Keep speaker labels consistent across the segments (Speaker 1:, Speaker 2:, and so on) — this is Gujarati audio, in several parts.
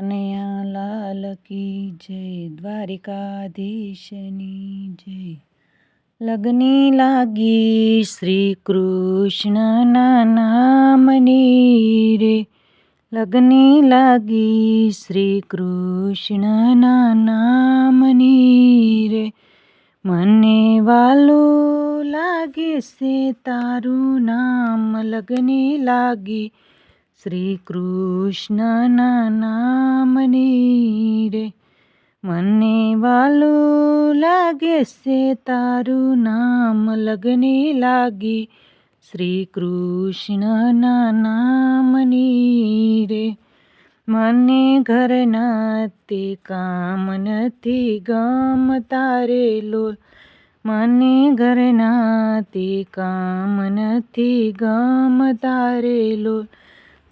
Speaker 1: કનૈયા લાલ કી જય, દ્વારિકાધીશની જય. લગ્ની લાગી શ્રી કૃષ્ણના નામની રે. લગ્ની લાગી શ્રી કૃષ્ણના નામની રે. મને વાલો લાગે છે તારું નામ. લગ્ની લાગી શ્રી કૃષ્ણના નામની રે. મને વાલું લાગે છે તારું નામ લગને લાગી. શ્રી કૃષ્ણના નામની રે. મને ઘરના તે કામ નથી ગમ તારે લોલ. મને ઘરના તે કામ નથી ગમ તારે લોલ.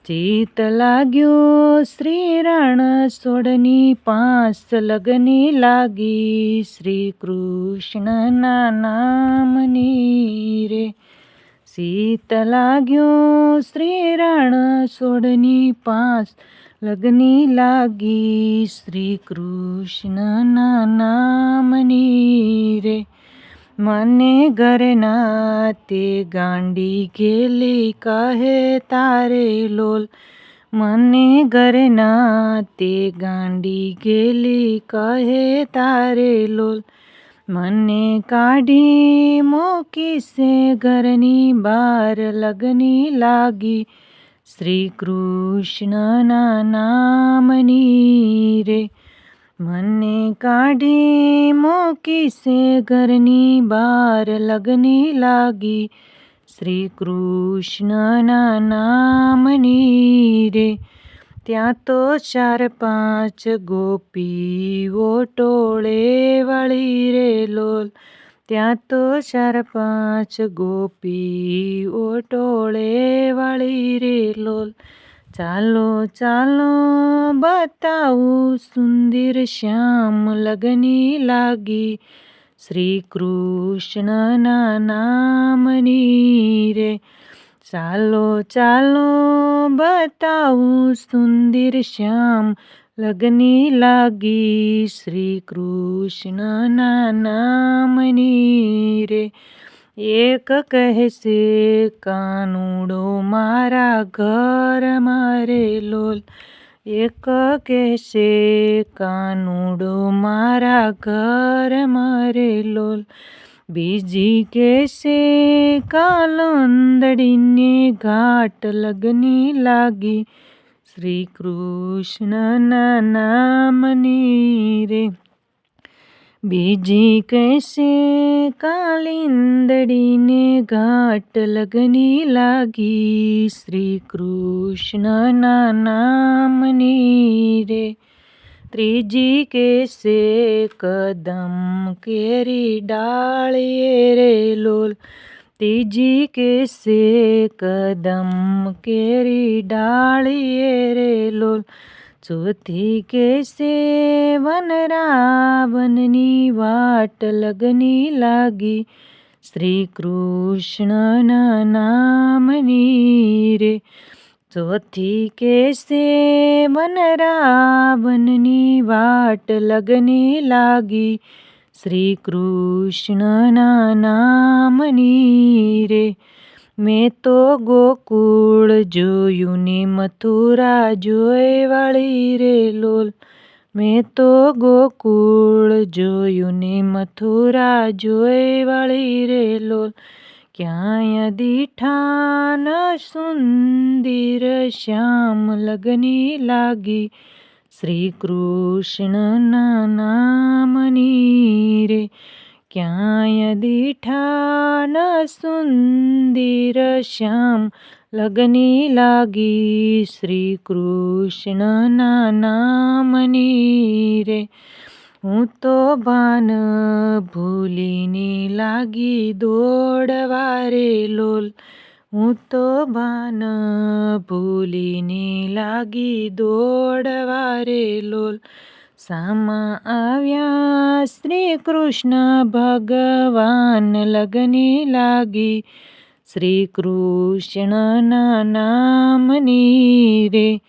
Speaker 1: ચિત લાગ્યો શ્રી રણ સોડની પાંચ લગની લાગી. શ્રી કૃષ્ણના નામની રે. શીત લાગ્યો શ્રી રણ સોડની પાંચ લગની લાગી. શ્રી કૃષ્ણના નામની રે. મને ઘરના તે ગાંડી ગેલી કહે તારે લોલ. મને ઘરના તે ગાંડી ગેલી કહે તારે લોલ. મને કાઢી મોકીસે ઘરની બાર લગની લાગી. શ્રી કૃષ્ણના નામની કાઢી મોકી સે ઘરની બાર લગની લાગી. શ્રી કૃષ્ણના નામની રે. ત્યાં તો ચાર પાંચ ગોપીઓ ટોળે વળી રે લોલ. ત્યાં તો ચાર પાંચ ગોપીઓ ટોળે વળી રે લોલ. ચાલો ચાલો, બતાવું સુંદર શ્યામ લગની લાગી. શ્રી કૃષ્ણના નામની રે. ચાલો ચાલો, બતાવું સુંદર શ્યામ લગની લાગી. શ્રી કૃષ્ણના નામની રે. એક કહેશે કાનુડો મારા ઘર મારે લોલ. એક કહેશે કાનુડો મારા ઘર મારે લોલ. બીજી કહેશે કાલંદડીને ઘાટ લગની લાગી. શ્રી કૃષ્ણના નામની રે બીજી કૈસે કાલિંદડીને ઘાટ લગની લાગી. શ્રી કૃષ્ણના નામની રે. ત્રીજી કેસે કદમ કેરી ડાળીએ રે લોલ. ત્રીજી કેસે કદમ કેરી ડાળીએ રે લોલ. ચોથી કે સેવન રાવણની વાટ લગની લાગી. શ્રી કૃષ્ણના નામની રે. ચોથી કે સેવન રાવણની વાટ લગની લાગી. શ્રી કૃષ્ણના નામની રે. મેં તો ગોકુળ જોયું ને મથુરા જોઈ વાળી રે લોલ. મેં તો ગોકુળ જોયું ને મથુરા જોઈ વાળી રે લોલ. ક્યાંય દીઠાન સુંદર શ્યામ લગની લાગી. શ્રી કૃષ્ણના નામની રે ક્યાંય દીઠા ન સુંદર શ્યામ લગની લાગી શ્રી કૃષ્ણના નામની રે. હું તો ભાન ભૂલીને લાગી દોડવા રે લોલ. હું તો ભાન ભૂલીને લાગી દોડવા રે લોલ. સામા આવ્યા. શ્રી કૃષ્ણ ભગવાન લગની લાગી. શ્રી કૃષ્ણના નામની રે.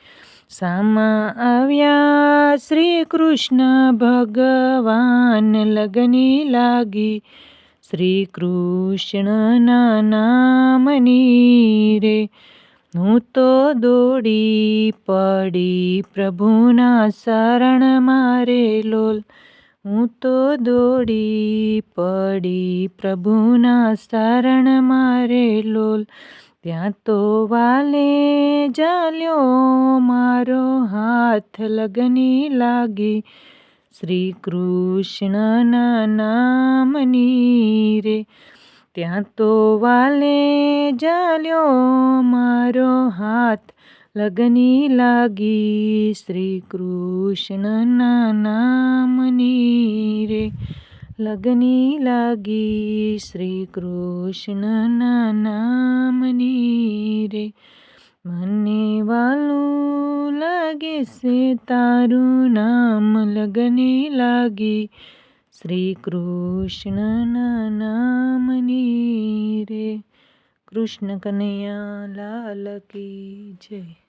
Speaker 1: સામા આવ્યા. શ્રી કૃષ્ણ ભગવાન લગની લાગી. શ્રી કૃષ્ણના નામની રે. હું તો દોડી પડી પ્રભુના શરણ મારે લોલ. હું તો દોડી પડી પ્રભુના શરણ મારે લોલ. ત્યાં તો વાલે જાલ્યો મારો હાથ લગની લાગી. શ્રી કૃષ્ણના નામની રે ત્યાં તો વાલે જાલ્યો મારો હાથ. લગની લાગી શ્રી કૃષ્ણના નામની રે. લગની લાગી શ્રી કૃષ્ણના નામની રે. મને વાલું લાગે છે તારું નામ. લગની લાગી શ્રી કૃષ્ણના નામની રે. કૃષ્ણ કનૈયા લાલ કી જય.